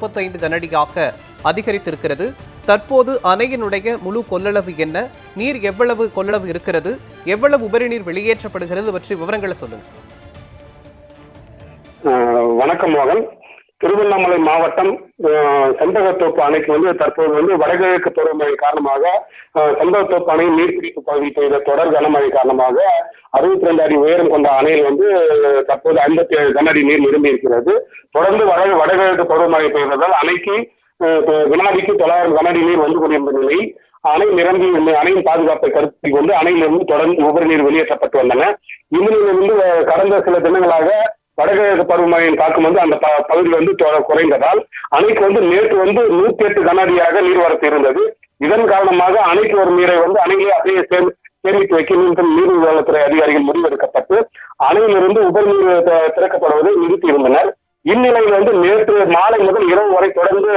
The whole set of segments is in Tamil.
முப்பத்தைந்து கனடியாக அதிகரித்திருக்கிறது. தற்போது அணையினுடைய முழு கொள்ளளவு என்ன? நீர் எவ்வளவு கொள்ளளவு இருக்கிறது? எவ்வளவு உபரி நீர் வெளியேற்றப்படுகிறது? பற்றி விவரங்களை சொல்லுங்க. வணக்கம் மோகன். திருவண்ணாமலை மாவட்டம் அஹ், செண்பகத்தோப்பு அணைக்கு வந்து தற்போது வந்து வடகிழக்கு பருவமழை காரணமாக அஹ், செண்பகத்தோப்பு அணை நீர்பிடிப்பு பகுதி பெய்த தொடர் கனமழை காரணமாக அறுபத்தி ரெண்டு அடி உயரம் கொண்ட அணையில் வந்து தற்போது ஐம்பத்தி ஏழு கன அடி நீர் நிரம்பி இருக்கிறது. தொடர்ந்து வட வடகிழக்கு பருவமழை பெய்ததால் அணைக்கு வினாடிக்கு தொள்ளாயிரம் கனடி நீர் வந்து கொண்டிருந்த நிலையில் அணை நிரம்பி அணையின் பாதுகாப்பை கருத்தில் கொண்டு அணையிலிருந்து தொடர்ந்து உபரி நீர் வெளியேற்றப்பட்டு வந்தன. இந்நிலையிலிருந்து அஹ், கடந்த சில தினங்களாக வடகிழக்கு பருவமழையின் தாக்கம் வந்து அந்த பகுதியில் வந்து குறைந்ததால் அணைக்கு வந்து நேற்று வந்து நூத்தி எட்டு கனஅடியாக நீர்வரத்து இருந்தது. இதன் காரணமாக அணைக்கு வரும் நீரை வந்து அணையிலே அப்படியே சேர்ந்து சேமித்து வைக்க மீண்டும் நீர்வளத்துறை அதிகாரிகள் முடிவெடுக்கப்பட்டு அணையிலிருந்து உபரி நீர் திறக்கப்படுவதை நிறுத்தியிருந்தனர். இந்நிலையில் வந்து நேற்று மாலை முதல் இரவு வரை தொடர்ந்து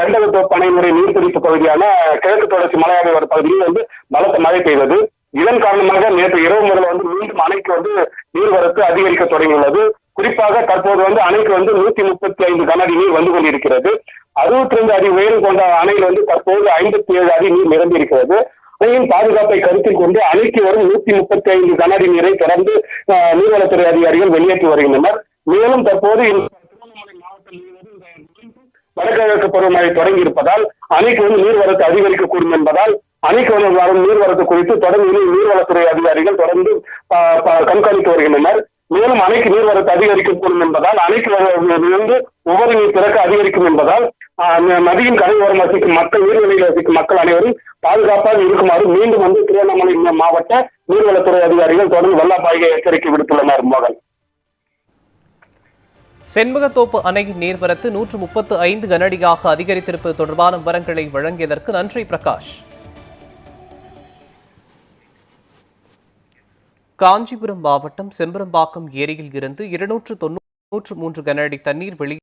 தண்டகத்தோப்பு அணையினுடைய நீர்பிடிப்பு பகுதியான கிழக்கு தொடர்ச்சி மலையாள பகுதியில் வந்து பலத்த மழை பெய்தது. இதன் காரணமாக நேற்று இரவு அணைக்கு வந்து நீர்வரத்து அதிகரிக்க தொடங்கியுள்ளது. குறிப்பாக தற்போது வந்து அணைக்கு வந்து நூத்தி முப்பத்தி ஐந்து கனஅடி நீர் வந்து கொண்டிருக்கிறது. அறுபத்தி ரெண்டு அடி உயரம் கொண்ட அணையில் வந்து தற்போது ஐம்பத்தி ஏழு அடி நீர் நிரம்பி இருக்கிறது அணையின் பாதுகாப்பை கருத்தில் கொண்டு அணைக்கு வரும் நூத்தி முப்பத்தி ஐந்து கனஅடி நீரை தொடர்ந்து நீர்வளத்துறை அதிகாரிகள் வெளியேற்றி வருகின்றனர். மேலும் தற்போது திருவண்ணாமலை மாவட்டத்தில் வடகிழக்கு பருவமழை தொடங்கி இருப்பதால் அணைக்கு வந்து நீர்வரத்து அதிகரிக்கக்கூடும் என்பதால் அணைக்கு வந்து வரும் நீர்வரத்து குறித்து தொடர்ந்து நீர்வளத்துறை அதிகாரிகள் தொடர்ந்து கண்காணித்து வருகின்றனர். மேலும் அணைக்கு நீர்வரத்து அதிகரிக்கக்கூடும் என்பதால் அணைக்கு இருந்து உபரி நீர் திறக்க அதிகரிக்கும் என்பதால் நதியின் கரையோரம் வசிக்கும் மக்கள் நீர்நிலையில் வசிக்கும் மக்கள் அனைவரும் பாதுகாப்பாக இருக்குமாறு மீண்டும் வந்து திருவண்ணாமலை மாவட்ட நீர்வளத்துறை அதிகாரிகள் தொடர்ந்து வெள்ளப்பாய்கை எச்சரிக்கை விடுத்துள்ளனர் மோகன். செண்பகத்தோப்பு அணையின் நீர்வரத்து நூற்று முப்பத்து ஐந்து கனஅடியாக அதிகரித்திருப்பது தொடர்பான விவரங்களை வழங்கியதற்கு நன்றி பிரகாஷ். காஞ்சிபுரம் மாவட்டம் செம்பரம்பாக்கம் ஏரியில் இருந்து இருநூற்று தொன்னூற்று மூன்று கனஅடி தண்ணீர் வெளி